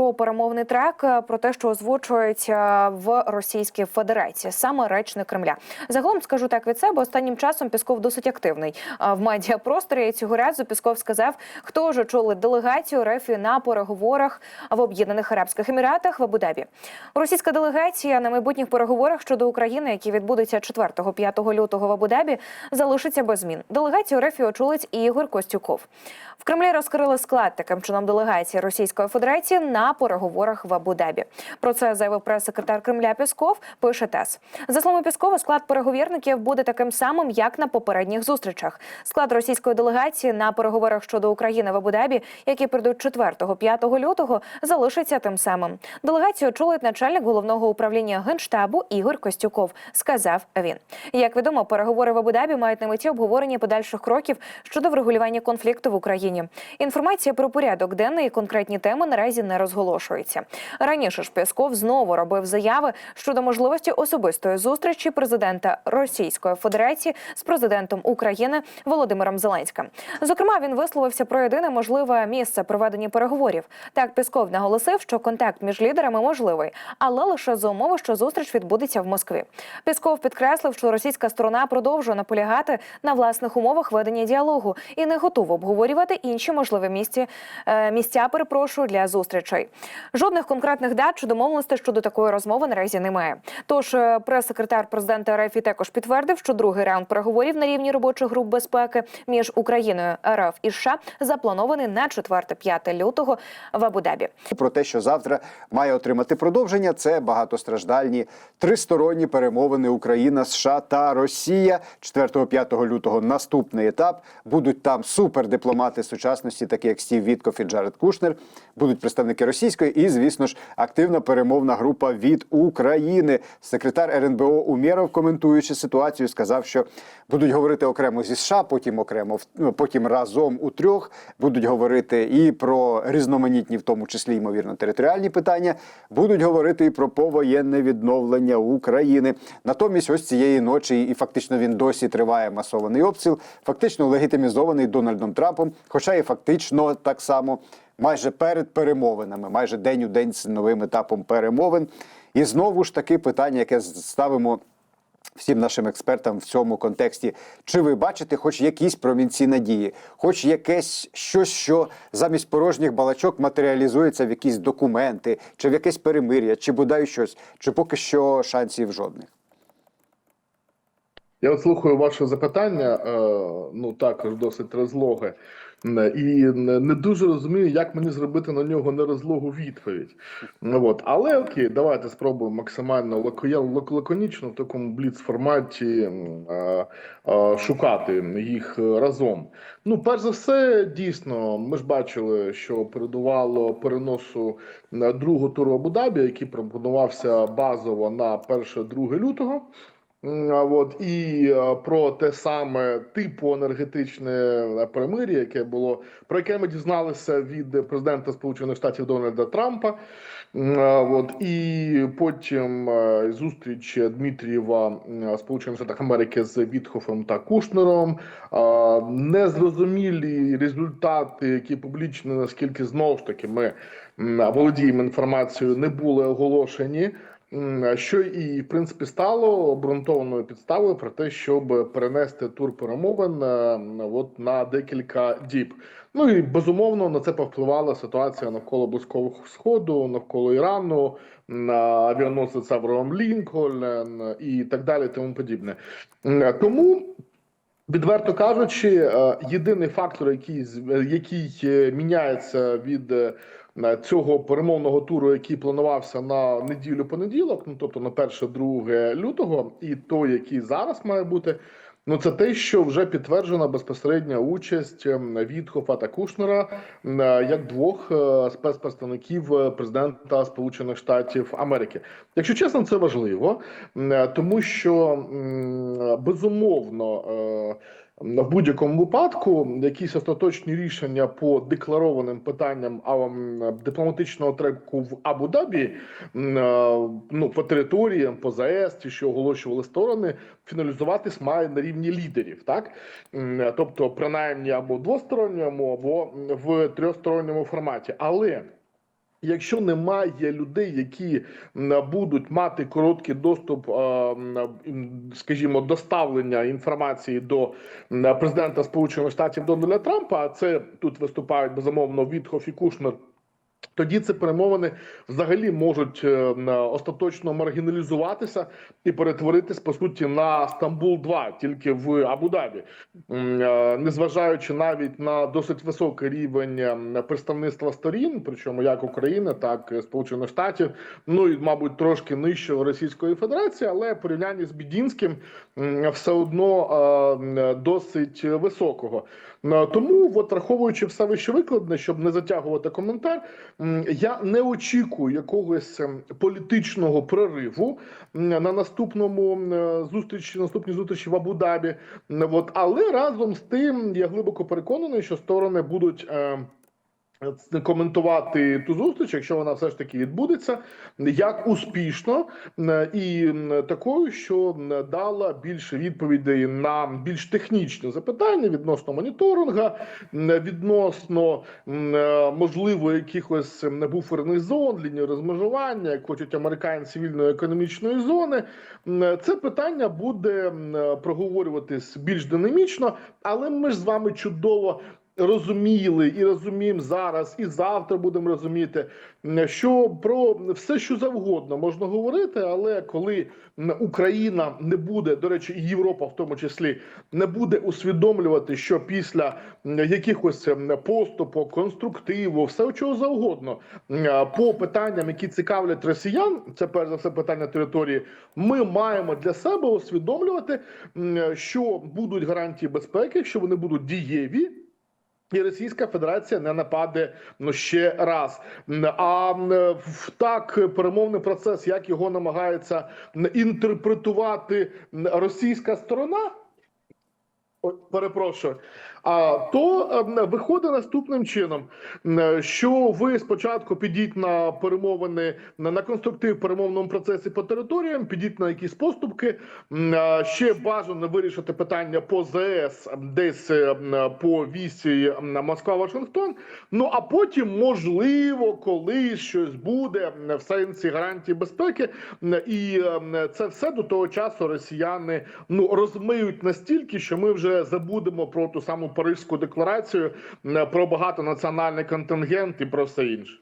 про перемовний трек, е, про те, що озвучують е, в Російській Федерації, саме речник Кремля. Загалом скажу так від себе. Останнім часом Пісков досить активний е, в медіапросторі. І Цього разу Пісков сказав, хто ж очолить делегацію РФ на переговорах в Об'єднаних Арабських Еміратах в Абу-Дабі. Російська делегація на майбутніх переговорах щодо України, які відбудуться 4-5 лютого в Абу-Дабі, залишиться без змін. Делегацію РФ очолить Ігор Костюков. В Кремлі розкрили склад таким чином делегації Російської Федерації на переговорах в Абу-Дабі. Про це заявив прес-секретар Кремля Пісков. Пише ТЕС. За словами Піскова, склад переговірників буде таким самим, як на попередніх зустрічах. Склад російської делегації на переговорах щодо України в Абу-Дабі, які прийдуть 4-5 лютого, залишиться тим самим. Делегацію очолить начальник головного управління генштабу Ігор Костюков. Сказав він. Як відомо, переговори в Абу-Дабі мають на меті обговорення подальших кроків щодо врегулювання конфлікту в Україні. Інформація про порядок денний і конкретні теми наразі не розголошується. Раніше ж Пєсков знову робив заяви щодо можливості особистої зустрічі президента Російської Федерації з президентом України Володимиром Зеленським. Зокрема, він висловився про єдине можливе місце проведення переговорів. Так, Пісков наголосив, що контакт між лідерами можливий, але лише за умови, що зустріч відбудеться в Москві. Пісков підкреслив, що російська сторона продовжує наполягати на власних умовах ведення діалогу і не готова обговорювати інші можливі місці е, місця. Перепрошую для зустрічей. Жодних конкретних дат чи домовленостей щодо такої розмови наразі немає. Тож е, прес-секретар президента РФ також підтвердив, що другий раунд переговорів на рівні робочих груп безпеки між Україною, РФ і США запланований на 4-5 лютого в Абу-Дабі. про те, що завтра має отримати продовження. Це багатостраждальні тристоронні перемовини Україна, США та Росія. 4-5 лютого наступний етап. Будуть там супердипломати сучасності, такі як Стів Вітков і Джаред Кушнер. Будуть представники російської і, звісно ж, активна перемовна група від України. Секретар РНБО Умєров, коментуючи ситуацію, сказав, що будуть говорити окремо зі США, потім окремо ну, потім разом у трьох. Будуть говорити і про різноманітні, в тому числі ймовірно, територіальні питання. Будуть говорити і про повоєнне відновлення України. Натомість, ось цієї ночі, і фактично він досі триває масований обстріл, фактично легітимізований Дональдом Трампом, хоча і фактично так само майже перед перемовинами, майже день у день з новим етапом перемовин. І знову ж таки питання, яке ставимо всім нашим експертам в цьому контексті. Чи ви бачите хоч якісь промінці надії, хоч якесь щось, що замість порожніх балачок матеріалізується в якісь документи, чи в якесь перемир'я, чи бодай щось, чи поки що шансів жодних? Я от слухаю ваше запитання, е, ну також досить розлоге, і не дуже розумію, як мені зробити на нього нерозлогу відповідь. От. Але окей, давайте спробуємо максимально лако- лаконічно в такому бліц-форматі е, е, шукати їх разом. Ну, перш за все, дійсно, ми ж бачили, що передувало переносу другого туру Абу-Дабі, який пропонувався базово на 1-2 лютого. От і про те саме типу енергетичне е, перемир'я, яке було про яке ми дізналися від президента Сполучених Штатів Дональда Трампа. От і потім е, зустріч Дмитрієва Сполучених Штатів Америки з Вітхофом та Кушнером. Незрозумілі результати, які публічно, наскільки знову ж таки ми володіємо інформацією, не були оголошені. Що і в принципі стало обґрунтованою підставою про те, щоб перенести тур перемовин е, от на декілька діб. Ну і безумовно на це повпливала ситуація навколо близького сходу, навколо Ірану, на авіаносець Авраам Лінкольн і так далі, тому подібне. Тому. Відверто кажучи, е, єдиний фактор, який який е, міняється від е, цього перемовного туру, який планувався на неділю понеділок, ну тобто на 1-2 лютого, і той, який зараз має бути. Ну, це те, що вже підтверджена безпосередня участь ем, Вітхофа та Кушнера е, як двох е, спецпредставників е, президента Сполучених Штатів Америки. Якщо чесно, це важливо, е, тому що безумовно. В будь-якому випадку якісь остаточні рішення по декларованим питанням дипломатичного треку в Абу-Дабі е, ну по територіям, по ЗАЕС, ті, що оголошували сторони, фіналізуватись має на рівні лідерів, так е, тобто, принаймні або двосторонньому, або в трьохсторонньому форматі. Але Якщо немає людей, які будуть мати короткий доступ, скажімо, доставлення інформації до президента Сполучених Штатів Дональда Трампа, а це тут виступають безумовно Вітхоф і Кушнер. Тоді ці перемовини взагалі можуть е, остаточно маргіналізуватися і перетворитись по суті на Стамбул 2 тільки в Абу-Дабі, е, незважаючи навіть на досить високий рівень е, представництва сторін, причому як України, так і Сполучених Штатів, ну і мабуть трошки нижче Російської Федерації, але в порівнянні з Бідінським все одно досить високого. Е, Тому, от враховуючи все вище викладне, щоб не затягувати коментар, я не очікую якогось ем, політичного прориву на наступному е, зустрічі, наступній зустрічі в Абу-Дабі. От, але разом з тим я глибоко переконаний, що сторони будуть. Е, Коментувати ту зустріч, якщо вона все ж таки відбудеться, як успішно і такою, що дала більше відповідей на більш технічні запитання відносно моніторинга, відносно е, можливо якихось м, буферних зон, лінії розмежування, як хочуть американці вільної економічної зони. Це питання буде проговорюватись більш динамічно, але ми ж з вами чудово розуміли і розуміємо зараз, і завтра будемо розуміти, що про все, що завгодно можна говорити, але коли Україна не буде, до речі, і Європа в тому числі не буде усвідомлювати, що після якихось поступок, конструктиву, все чого завгодно по питанням, які цікавлять росіян, це перш за все питання території. Ми маємо для себе усвідомлювати, що будуть гарантії безпеки, що вони будуть дієві. І Російська Федерація не нападе ну ще раз. А так перемовний процес, як його намагається інтерпретувати російська сторона. Перепрошую. То ем, виходить наступним чином, що ви спочатку підіть на перемовини на, конструктив перемовному процесі по територіям, підіть на якісь поступки. Ще бажано вирішити питання по ЗС десь ем, по вісі ем, Москва-Вашингтон. Ну а потім, можливо, колись щось буде в сенсі гарантії безпеки, і ем, це все до того часу росіяни ну розмиють настільки, що ми вже забудемо про ту саму Паризьку декларацію, м, про багатонаціональний контингент і про все інше.